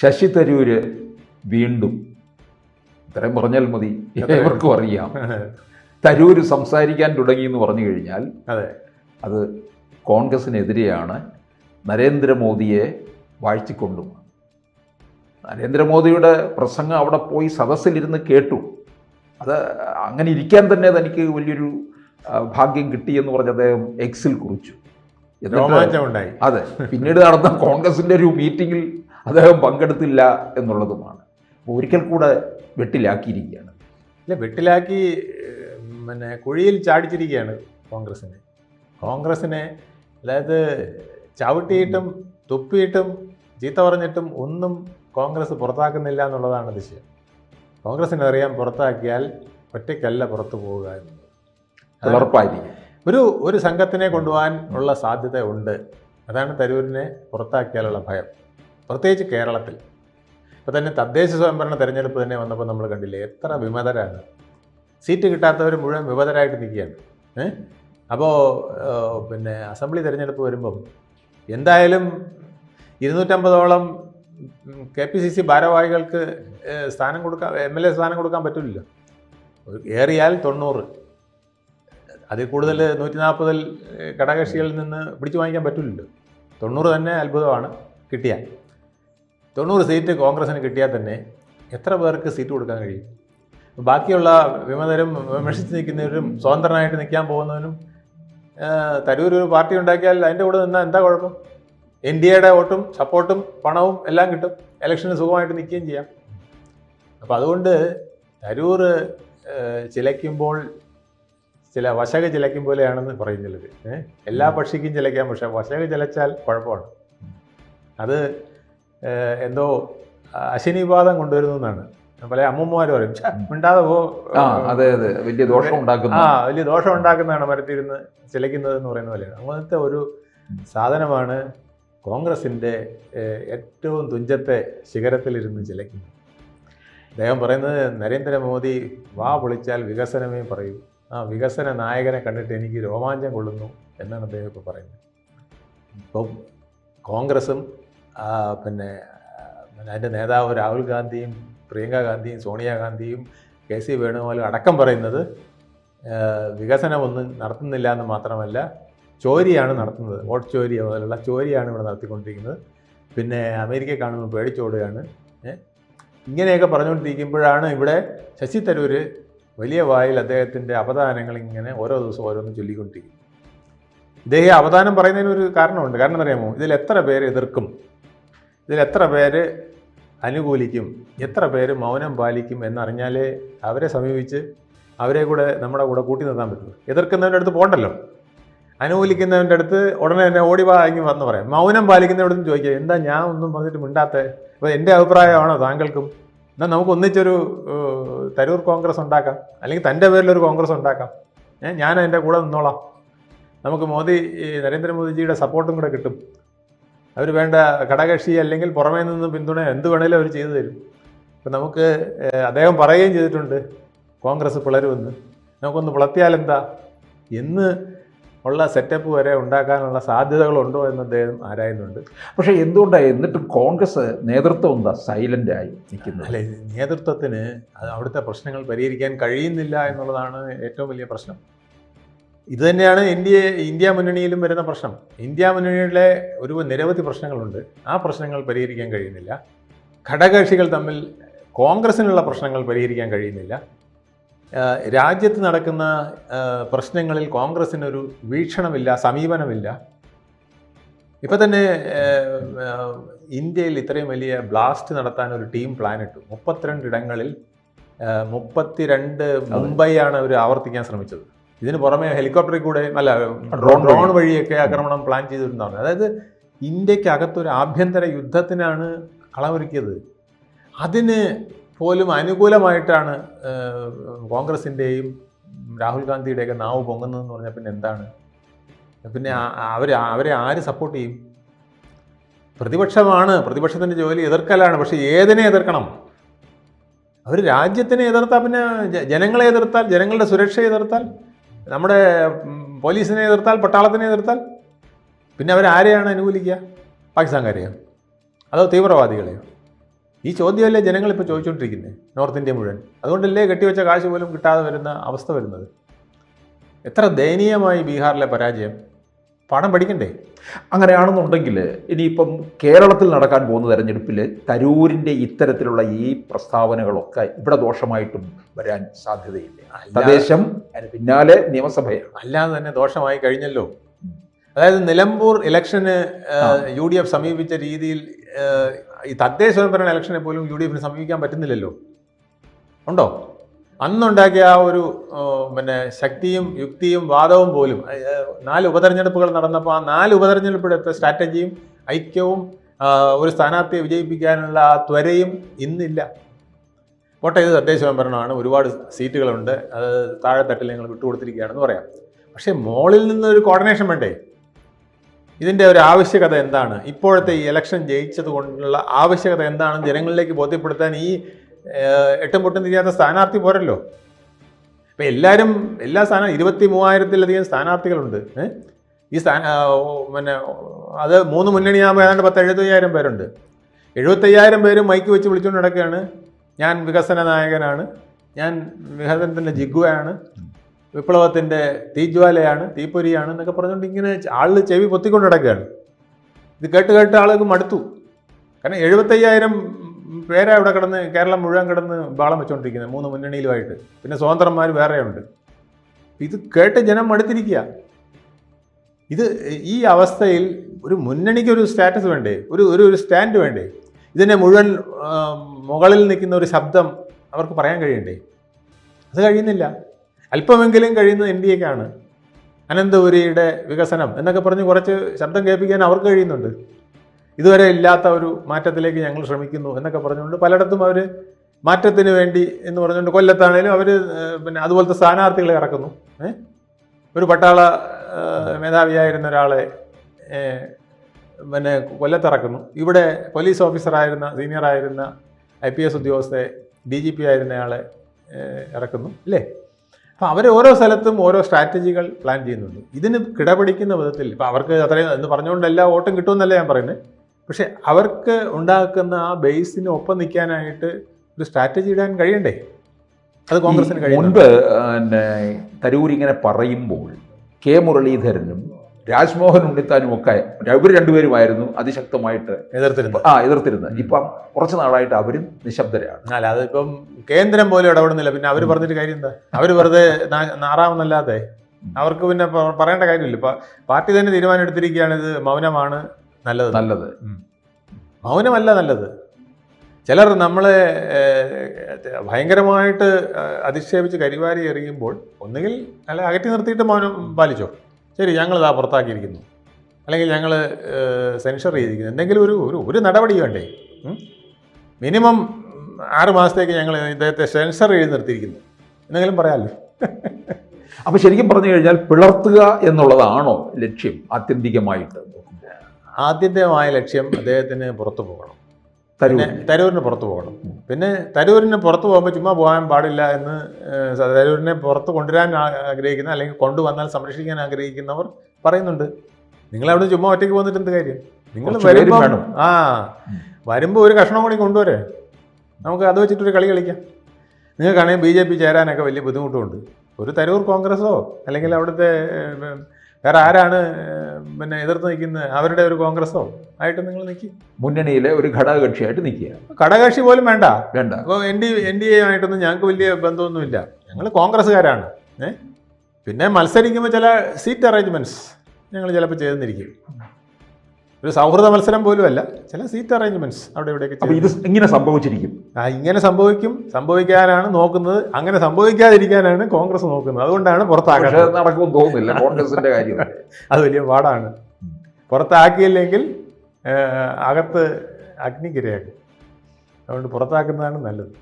ശശി തരൂര് വീണ്ടും ഇത്രയും പറഞ്ഞാൽ മതി. ഏവർക്കും അറിയാം. തരൂര് സംസാരിക്കാൻ തുടങ്ങി എന്ന് പറഞ്ഞു കഴിഞ്ഞാൽ അതെ. അത് കോൺഗ്രസിനെതിരെയാണ് നരേന്ദ്രമോദിയെ വാഴ്ത്തിക്കൊണ്ടും. നരേന്ദ്രമോദിയുടെ പ്രസംഗം അവിടെ പോയി സദസ്സിലിരുന്ന് കേട്ടു. അത് അങ്ങനെ ഇരിക്കാൻ തന്നെ തനിക്ക് വലിയൊരു ഭാഗ്യം കിട്ടിയെന്ന് പറഞ്ഞ് അദ്ദേഹം എക്സിൽ കുറിച്ചു. അതെ. പിന്നീട് നടന്ന കോൺഗ്രസിന്റെ ഒരു മീറ്റിങ്ങിൽ അദ്ദേഹം പങ്കെടുത്തില്ല എന്നുള്ളതുമാണ്. അപ്പോൾ ഒരിക്കൽ കൂടെ വെട്ടിലാക്കിയിരിക്കുകയാണ്. ഇല്ല വെട്ടിലാക്കി പിന്നെ കുഴിയിൽ ചാടിച്ചിരിക്കുകയാണ് കോൺഗ്രസിനെ. കോൺഗ്രസിനെ അതായത് ചവിട്ടിയിട്ടും തുപ്പിയിട്ടും ചീത്ത പറഞ്ഞിട്ടും ഒന്നും കോൺഗ്രസ് പുറത്താക്കുന്നില്ല എന്നുള്ളതാണ് വിഷയം. കോൺഗ്രസിനെ അറിയാം പുറത്താക്കിയാൽ ഒറ്റയ്ക്കല്ല പുറത്തു പോവുക എന്നുള്ളത് ഉറപ്പായിരിക്കും. ഒരു ഒരു സംഘത്തിനെ കൊണ്ടുപോകാൻ ഉള്ള സാധ്യത ഉണ്ട്. അതാണ് തരൂരിനെ പുറത്താക്കിയാലുള്ള ഭയം. പ്രത്യേകിച്ച് കേരളത്തിൽ. ഇപ്പോൾ തന്നെ തദ്ദേശ സ്വയംഭരണ തെരഞ്ഞെടുപ്പ് തന്നെ വന്നപ്പോൾ നമ്മൾ കണ്ടില്ലേ എത്ര വിമതരാണ്. സീറ്റ് കിട്ടാത്തവർ മുഴുവൻ വിമതരായിട്ട് നിൽക്കുകയാണ്. അപ്പോൾ പിന്നെ അസംബ്ലി തിരഞ്ഞെടുപ്പ് വരുമ്പം എന്തായാലും ഇരുന്നൂറ്റമ്പതോളം കെ പി സി സി ഭാരവാഹികൾക്ക് സ്ഥാനം കൊടുക്കാൻ എം എൽ എ സ്ഥാനം കൊടുക്കാൻ പറ്റില്ല ഏറിയാൽ തൊണ്ണൂറ്. അതിൽ കൂടുതൽ നൂറ്റി നാൽപ്പതിൽ ഘടകകക്ഷികളിൽ നിന്ന് പിടിച്ചു വാങ്ങിക്കാൻ പറ്റില്ലല്ലോ. തൊണ്ണൂറ് തന്നെ അത്ഭുതമാണ് കിട്ടിയാൽ. തൊണ്ണൂറ് സീറ്റ് കോൺഗ്രസിന് കിട്ടിയാൽ തന്നെ എത്ര പേർക്ക് സീറ്റ് കൊടുക്കാൻ കഴിയും? ബാക്കിയുള്ള വിമതരും വിമർശിച്ച് നിൽക്കുന്നവരും സ്വതന്ത്രനായിട്ട് നിൽക്കാൻ പോകുന്നവനും തരൂർ ഒരു പാർട്ടി ഉണ്ടാക്കിയാൽ അതിന്റെ കൂടെ നിന്നാൽ എന്താ കുഴപ്പം? എൻ ഡി എയുടെ വോട്ടും സപ്പോർട്ടും പണവും എല്ലാം കിട്ടും. ഇലക്ഷന് സുഖമായിട്ട് നിൽക്കുകയും ചെയ്യാം. അപ്പോൾ അതുകൊണ്ട് തരൂർ ചിലയ്ക്കുമ്പോൾ ചില വശക ചിലയ്ക്കും പോലെയാണെന്ന് പറയുന്നുള്ളത് എല്ലാ പക്ഷിക്കും ചിലയ്ക്കാം. പക്ഷേ വശക ചിലച്ചാൽ കുഴപ്പമാണ്. അത് എന്തോ അശനിപാതം കൊണ്ടുവരുന്നു എന്നാണ്. പല അമ്മൂമ്മമാർ പറയും "ഛെ, മിണ്ടാതെ പോ. ആ അതെ അതെ. വലിയ ദോഷം ഉണ്ടാക്കുന്ന. ആ വലിയ ദോഷം ഉണ്ടാക്കുന്നതാണ് മരത്തിരുന്ന് ചിലയ്ക്കുന്നത് എന്ന് പറയുന്ന പോലെയാണ്. അങ്ങനത്തെ ഒരു സാധനമാണ് കോൺഗ്രസിന്റെ ഏറ്റവും തുഞ്ചത്തെ ശിഖരത്തിലിരുന്ന് ചിലയ്ക്കുന്നത്. അദ്ദേഹം പറയുന്നത് നരേന്ദ്രമോദി വാ പൊളിച്ചാൽ വികസനമേ പറയൂ. ആ വികസന നായകനെ കണ്ടിട്ട് എനിക്ക് രോമാഞ്ചം കൊള്ളുന്നു എന്നാണ് അദ്ദേഹം ഇപ്പോൾ പറയുന്നത്. ഇപ്പം കോൺഗ്രസും പിന്നെ അതിന്റെ നേതാവ് രാഹുൽ ഗാന്ധിയും പ്രിയങ്ക ഗാന്ധിയും സോണിയാഗാന്ധിയും കെ സി വേണുഗോപാലും അടക്കം പറയുന്നത് വികസനമൊന്നും നടത്തുന്നില്ല എന്ന് മാത്രമല്ല ചോരിയാണ് നടത്തുന്നത്. വോട്ട് ചോരി മുതലുള്ള ചോരിയാണ് ഇവിടെ നടത്തിക്കൊണ്ടിരിക്കുന്നത്. പിന്നെ അമേരിക്ക കാണുമ്പോൾ പേടിച്ചോടുകയാണ്? ഇങ്ങനെയൊക്കെ പറഞ്ഞുകൊണ്ടിരിക്കുമ്പോഴാണ് ഇവിടെ ശശി തരൂർ വലിയ വായിൽ അദ്ദേഹത്തിന്റെ അവദാനങ്ങൾ ഇങ്ങനെ ഓരോ ദിവസവും ഓരോന്ന് ചൊല്ലിക്കൊണ്ടിരിക്കും ഇദ്ദേഹം ഈ പറയുന്നതിനൊരു കാരണമുണ്ട്. കാരണം അറിയാമോ ഇതിൽ എത്ര പേര് എതിർക്കും? ഇതിൽ എത്ര പേര് അനുകൂലിക്കും എത്ര പേര് മൗനം പാലിക്കും എന്നറിഞ്ഞാലേ അവരെ സമീപിച്ച് അവരെ കൂടെ നമ്മുടെ കൂടെ കൂട്ടി നിർത്താൻ പറ്റുള്ളൂ എതിർക്കുന്നവന്റെ അടുത്ത് പോകണ്ടല്ലോ അനുകൂലിക്കുന്നവന്റെ അടുത്ത് ഉടനെ തന്നെ ഓടി വാങ്ങി വന്ന് പറയാം. മൗനം പാലിക്കുന്നവരുടെ ചോദിക്കുക എന്താ ഞാൻ ഒന്നും പറഞ്ഞിട്ട് മിണ്ടാത്ത? അപ്പോൾ എന്റെ അഭിപ്രായമാണോ താങ്കൾക്കും? എന്നാൽ നമുക്ക് ഒന്നിച്ചൊരു തരൂർ കോൺഗ്രസ് ഉണ്ടാക്കാം. അല്ലെങ്കിൽ തന്റെ പേരിലൊരു കോൺഗ്രസ് ഉണ്ടാക്കാം. ഞാൻ അതിന്റെ കൂടെ നിന്നോളാം. നമുക്ക് മോദി നരേന്ദ്രമോദിജിയുടെ സപ്പോർട്ടും കൂടെ കിട്ടും. അവർ വേണ്ട ഘടകക്ഷി അല്ലെങ്കിൽ പുറമേ നിന്ന് പിന്തുണ എന്ത് വേണേലും അവർ ചെയ്തു തരും. അപ്പം നമുക്ക് അദ്ദേഹം പറയുകയും ചെയ്തിട്ടുണ്ട് കോൺഗ്രസ് പിളരുമെന്ന് നമുക്കൊന്ന് പിളർത്തിയാൽ എന്താ? എന്ന് ഉള്ള സെറ്റപ്പ് വരെ ഉണ്ടാക്കാനുള്ള സാധ്യതകളുണ്ടോ എന്ന് അദ്ദേഹം ആരായുന്നുണ്ട്? പക്ഷേ എന്തുകൊണ്ടാണ് എന്നിട്ടും കോൺഗ്രസ് നേതൃത്വം എന്താ സൈലന്റ് ആയി നിൽക്കുന്നത്? അല്ലെ നേതൃത്വത്തിന് അവിടുത്തെ പ്രശ്നങ്ങൾ പരിഹരിക്കാൻ കഴിയുന്നില്ല എന്നുള്ളതാണ് ഏറ്റവും വലിയ പ്രശ്നം. ഇത് തന്നെയാണ് ഇന്ത്യ ഇന്ത്യ മുന്നണിയിലും വരുന്ന പ്രശ്നം. ഇന്ത്യ മുന്നണിയുടെ ഒരു നിരവധി പ്രശ്നങ്ങളുണ്ട്. ആ പ്രശ്നങ്ങൾ പരിഹരിക്കാൻ കഴിയുന്നില്ല. ഘടകകക്ഷികൾ തമ്മിൽ കോൺഗ്രസിനുള്ള പ്രശ്നങ്ങൾ പരിഹരിക്കാൻ കഴിയുന്നില്ല. രാജ്യത്ത് നടക്കുന്ന പ്രശ്നങ്ങളിൽ കോൺഗ്രസിനൊരു വീക്ഷണമില്ല സമീപനമില്ല. ഇപ്പം തന്നെ ഇന്ത്യയിൽ ഇത്രയും വലിയ ബ്ലാസ്റ്റ് നടത്താൻ ഒരു ടീം പ്ലാൻ ഇട്ടു. മുപ്പത്തിരണ്ട് ഇടങ്ങളിൽ മുപ്പത്തിരണ്ട് മുംബൈയാണ് അവർ ആവർത്തിക്കാൻ ശ്രമിച്ചത്. ഇതിന് പുറമെ ഹെലികോപ്റ്ററിൽ കൂടെ അല്ല ഡ്രോൺ ഡ്രോൺ വഴിയൊക്കെ ആക്രമണം പ്ലാൻ ചെയ്തിട്ടുണ്ടാവുന്നത് അതായത് ഇന്ത്യക്കകത്തൊരു ആഭ്യന്തര യുദ്ധത്തിനാണ് കളമൊരുക്കിയത്. അതിന് പോലും അനുകൂലമായിട്ടാണ് കോൺഗ്രസിന്റെയും രാഹുൽ ഗാന്ധിയുടെയൊക്കെ നാവ് പൊങ്ങുന്നതെന്ന് പറഞ്ഞാൽ പിന്നെ എന്താണ്? പിന്നെ അവർ അവരെ ആര് സപ്പോർട്ട് ചെയ്യും? പ്രതിപക്ഷമാണ്. പ്രതിപക്ഷത്തിന്റെ ജോലി എതിർക്കലാണ്. പക്ഷേ ഏതിനെ എതിർക്കണം? അവർ രാജ്യത്തിനെ എതിർത്താൽ പിന്നെ ജനങ്ങളെ എതിർത്താൽ ജനങ്ങളുടെ സുരക്ഷയെ എതിർത്താൽ നമ്മുടെ പോലീസിനെ എതിർത്താൽ പട്ടാളത്തിനെ എതിർത്താൽ? പിന്നെ അവരാരെയാണ് അനുകൂലിക്കുക? പാകിസ്ഥാൻകാരെയോ? അതോ തീവ്രവാദികളെയോ? ഈ ചോദ്യമല്ലേ ജനങ്ങൾ ഇപ്പോൾ ചോദിച്ചുകൊണ്ടിരിക്കുന്നത് നോർത്ത് ഇന്ത്യ മുഴുവൻ. അതുകൊണ്ടല്ലേ കെട്ടിവെച്ച കാശ് പോലും കിട്ടാതെ വരുന്ന അവസ്ഥ വരുന്നത്? എത്ര ദയനീയമായി ബീഹാറിലെ പരാജയം? പാഠം പഠിക്കണ്ടേ? അങ്ങനെയാണെന്നുണ്ടെങ്കിൽ ഇനിയിപ്പം കേരളത്തിൽ നടക്കാൻ പോകുന്ന തെരഞ്ഞെടുപ്പിൽ തരൂരിന്റെ ഇത്തരത്തിലുള്ള ഈ പ്രസ്താവനകളൊക്കെ ഇവിടെ ദോഷമായിട്ടും വരാൻ സാധ്യതയില്ല. തദ്ദേശം അതിന് പിന്നാലെ നിയമസഭയാണ്. അല്ലാതെ തന്നെ ദോഷമായി കഴിഞ്ഞല്ലോ. അതായത് നിലമ്പൂർ ഇലക്ഷന് യു ഡി എഫ് സമീപിച്ച രീതിയിൽ ഈ തദ്ദേശ സ്വയംഭരണ ഇലക്ഷനെ പോലും യു ഡി എഫിന് സമീപിക്കാൻ പറ്റുന്നില്ലല്ലോ. ഉണ്ടോ? അന്നുണ്ടാക്കിയ ആ ഒരു പിന്നെ ശക്തിയും യുക്തിയും വാദവും പോലും നാല് ഉപതെരഞ്ഞെടുപ്പുകൾ നടന്നപ്പോൾ ആ നാല് ഉപതെരഞ്ഞെടുപ്പെടുത്ത സ്ട്രാറ്റജിയും ഐക്യവും ഒരു സ്ഥാനാർത്ഥിയെ വിജയിപ്പിക്കാനുള്ള ആ ത്വരയും ഇന്നില്ല. കോട്ടയത്ത് തദ്ദേശ സ്വയംഭരണമാണ്. ഒരുപാട് സീറ്റുകളുണ്ട്. അത് താഴെത്തട്ടിൽ ഞങ്ങൾ വിട്ടുകൊടുത്തിരിക്കുകയാണെന്ന് പറയാം. പക്ഷേ മോളിൽ നിന്നൊരു കോർഡിനേഷൻ വേണ്ടേ? ഇതിന്റെ ഒരു ആവശ്യകത എന്താണ്? ഇപ്പോഴത്തെ ഈ ഇലക്ഷൻ ജയിച്ചത് കൊണ്ടുള്ള ആവശ്യകത എന്താണെന്ന് ജനങ്ങളിലേക്ക് ബോധ്യപ്പെടുത്താൻ ഈ എട്ടും പൊട്ടും തിരിയാത്ത സ്ഥാനാർത്ഥി പോരല്ലോ. ഇപ്പം എല്ലാവരും എല്ലാ സ്ഥാന ഇരുപത്തി മൂവായിരത്തിലധികം സ്ഥാനാർത്ഥികളുണ്ട്? ഈ സ്ഥാന പിന്നെ അത് മൂന്ന് മുന്നണിയാകുമ്പോൾ ഏതാണ്ട് പത്ത് എഴുപത്തയ്യായിരം പേരുണ്ട്. എഴുപത്തയ്യായിരം പേരും മൈക്ക് വെച്ച് വിളിച്ചുകൊണ്ട് നടക്കുകയാണ്. ഞാൻ വികസന നായകനാണ്. ഞാൻ വികസനത്തിന്റെ ജിഗ്വയാണ് വിപ്ലവത്തിന്റെ തീജ്വാലയാണ് തീപ്പൊരിയാണ് എന്നൊക്കെ പറഞ്ഞുകൊണ്ട് ഇങ്ങനെ ആളിൽ ചെവി പൊത്തിക്കൊണ്ട് നടക്കുകയാണ്. ഇത് കേട്ട് കേട്ട് ആളുകൾ മടുത്തു. കാരണം എഴുപത്തയ്യായിരം പേരാ ഇവിടെ കിടന്ന് കേരളം മുഴുവൻ കിടന്ന് ബാളം വെച്ചുകൊണ്ടിരിക്കുന്നത് മൂന്ന് മുന്നണിയിലുമായിട്ട്. പിന്നെ സ്വതന്ത്രന്മാർ വേറെയുണ്ട്. ഇത് കേട്ട് ജനം മടുത്തിരിക്കുക. ഇത് ഈ അവസ്ഥയിൽ ഒരു മുന്നണിക്ക് ഒരു സ്റ്റാറ്റസ് വേണ്ടേ? ഒരു ഒരു ഒരു സ്റ്റാൻഡ് വേണ്ടേ? ഇതിനെ മുഴുവൻ മുകളിൽ നിൽക്കുന്ന ഒരു ശബ്ദം അവർക്ക് പറയാൻ കഴിയണ്ടേ? അത് കഴിയുന്നില്ല. അല്പമെങ്കിലും കഴിയുന്നത് എൻ ഡി എക്കാണ്. അനന്തപുരിയുടെ വികസനം എന്നൊക്കെ പറഞ്ഞ് കുറച്ച് ശബ്ദം കേൾപ്പിക്കാൻ അവർക്ക് കഴിയുന്നുണ്ട്. ഇതുവരെ ഇല്ലാത്ത ഒരു മാറ്റത്തിലേക്ക് ഞങ്ങൾ ശ്രമിക്കുന്നു എന്നൊക്കെ പറഞ്ഞുകൊണ്ട് പലയിടത്തും അവർ മാറ്റത്തിന് വേണ്ടി എന്ന് പറഞ്ഞുകൊണ്ട് കൊല്ലത്താണേലും അവർ പിന്നെ അതുപോലത്തെ സ്ഥാനാർത്ഥികളെ ഇറക്കുന്നു. ഒരു പട്ടാള മേധാവിയായിരുന്ന ഒരാളെ പിന്നെ കൊല്ലത്തിറക്കുന്നു. ഇവിടെ പോലീസ് ഓഫീസറായിരുന്ന സീനിയറായിരുന്ന ഐ പി എസ് ഉദ്യോഗസ്ഥയെ ഡി ജി പി ആയിരുന്നയാളെ ഇറക്കുന്നു അല്ലേ? അപ്പോൾ അവർ ഓരോ സ്ഥലത്തും ഓരോ സ്ട്രാറ്റജികൾ പ്ലാൻ ചെയ്യുന്നുണ്ട്. ഇതിന് കിടപിടിക്കുന്ന വിധത്തിൽ ഇപ്പോൾ അവർക്ക് അത്രയും എന്ന് പറഞ്ഞുകൊണ്ട് എല്ലാ വോട്ടും കിട്ടുമെന്നല്ല ഞാൻ പറയുന്നത് പക്ഷേ അവർക്ക് ഉണ്ടാക്കുന്ന ആ ബേസിന് ഒപ്പം നിൽക്കാനായിട്ട് ഒരു സ്ട്രാറ്റജി ഇടാൻ കഴിയണ്ടേ? അത് കോൺഗ്രസിന് കഴിയും മുൻപ് പിന്നെ തരൂർ ഇങ്ങനെ പറയുമ്പോൾ കെ മുരളീധരനും രാജ്മോഹൻ ഉണ്ണിത്താനും ഒക്കെ ഇവർ രണ്ടുപേരുമായിരുന്നു അതിശക്തമായിട്ട് എതിർത്തിരുന്നത്. ആ എതിർത്തിരുന്നത്. ഇപ്പം കുറച്ച് നാളായിട്ട് അവരും നിശബ്ദരാണ്. അല്ല അതിപ്പം കേന്ദ്രം പോലും ഇടപെടുന്നില്ല. പിന്നെ അവർ പറഞ്ഞിട്ട് കാര്യം എന്താ? അവർ വെറുതെ നാറാവുന്നല്ലാതെ. നാറാമെന്നല്ലാതെ അവർക്ക് പിന്നെ പറയേണ്ട കാര്യമില്ല. ഇപ്പൊ പാർട്ടി തന്നെ തീരുമാനം എടുത്തിരിക്കുകയാണ് ഇത് മൗനമാണ്. നല്ലത്. നല്ലത്. മൗനമല്ല നല്ലത്. ചിലർ നമ്മളെ ഭയങ്കരമായിട്ട് അധിക്ഷേപിച്ച് കരിവാരി എറിയുമ്പോൾ ഒന്നുകിൽ അല്ല അകറ്റി നിർത്തിയിട്ട് മൗനം പാലിച്ചോ. ശരി ഞങ്ങൾ ഇതാ പുറത്താക്കിയിരിക്കുന്നു. അല്ലെങ്കിൽ ഞങ്ങൾ സെൻഷർ ചെയ്തിരിക്കുന്നു. എന്തെങ്കിലും ഒരു ഒരു ഒരു നടപടി വേണ്ടേ? മിനിമം ആറ് മാസത്തേക്ക് ഞങ്ങൾ ഇദ്ദേഹത്തെ സെൻസർ എഴുതി നിർത്തിയിരിക്കുന്നു. എന്തെങ്കിലും പറയാമല്ലോ അപ്പോൾ ശരിക്കും പറഞ്ഞു കഴിഞ്ഞാൽ പിളർത്തുക എന്നുള്ളതാണോ ലക്ഷ്യം ആത്യന്തികമായിട്ട്? ആദ്യന്തമായ ലക്ഷ്യം അദ്ദേഹത്തിന് പുറത്തു പോകണം. പിന്നെ തരൂരിന് പുറത്തു പോകണം. പിന്നെ തരൂരിന് പുറത്തു പോകുമ്പോൾ ചുമ്മാ പോകാൻ പാടില്ല എന്ന് തരൂരിനെ പുറത്ത് കൊണ്ടുവരാൻ ആഗ്രഹിക്കുന്ന അല്ലെങ്കിൽ കൊണ്ടുവന്നാൽ സംരക്ഷിക്കാൻ ആഗ്രഹിക്കുന്നവർ പറയുന്നുണ്ട്. നിങ്ങൾ അവിടെ ചുമ്മാ ഒറ്റയ്ക്ക് പോന്നിട്ട് എന്ത് കാര്യം? നിങ്ങൾ വരുമ്പോൾ ആ വരുമ്പോൾ ഒരു കഷ്ണം കൂടി കൊണ്ടുവരെ. നമുക്ക് അത് വെച്ചിട്ടൊരു കളി കളിക്കാം. നിങ്ങൾക്കാണെങ്കിൽ ബി ജെ പി ചേരാനൊക്കെ വലിയ ബുദ്ധിമുട്ടുമുണ്ട് ഒരു തരൂർ കോൺഗ്രസോ അല്ലെങ്കിൽ അവിടുത്തെ വേറെ ആരാണ് പിന്നെ എതിർത്ത് നിൽക്കുന്നത് അവരുടെ ഒരു കോൺഗ്രസോ ആയിട്ട് നിങ്ങൾ നിൽക്കി? മുന്നണിയിലെ ഒരു ഘടകകക്ഷിയായിട്ട് നിൽക്കുക. ഘടകകക്ഷി പോലും വേണ്ട. വേണ്ട. അപ്പോൾ N D N D A ആയിട്ടൊന്നും ഞങ്ങൾക്ക് വലിയ ബന്ധമൊന്നുമില്ല. ഞങ്ങൾ കോൺഗ്രസ്സുകാരാണ്. ഏ? പിന്നെ മത്സരിക്കുമ്പോൾ ചില സീറ്റ് അറേഞ്ച്മെന്റ്സ് ഞങ്ങൾ ചിലപ്പോൾ ചെയ്തെന്നിരിക്കും ഒരു സൗഹൃദ മത്സരം പോലും അല്ല ചില സീറ്റ് അറേഞ്ച്മെന്റ്സ് അവിടെ ഇവിടെയൊക്കെ ഇത് ഇങ്ങനെ സംഭവിച്ചിരിക്കും. ആ ഇങ്ങനെ സംഭവിക്കും. സംഭവിക്കാനാണ് നോക്കുന്നത്. അങ്ങനെ സംഭവിക്കാതിരിക്കാനാണ് കോൺഗ്രസ് നോക്കുന്നത്. അതുകൊണ്ടാണ് പുറത്താക്കുന്നത് തോന്നുന്നില്ല. കോൺഗ്രസിന്റെ കാര്യം. അത് വലിയ പാടാണ്. പുറത്താക്കിയില്ലെങ്കിൽ അകത്ത് അഗ്നിക്കിരയാക്കും. അതുകൊണ്ട് പുറത്താക്കുന്നതാണ് നല്ലത്.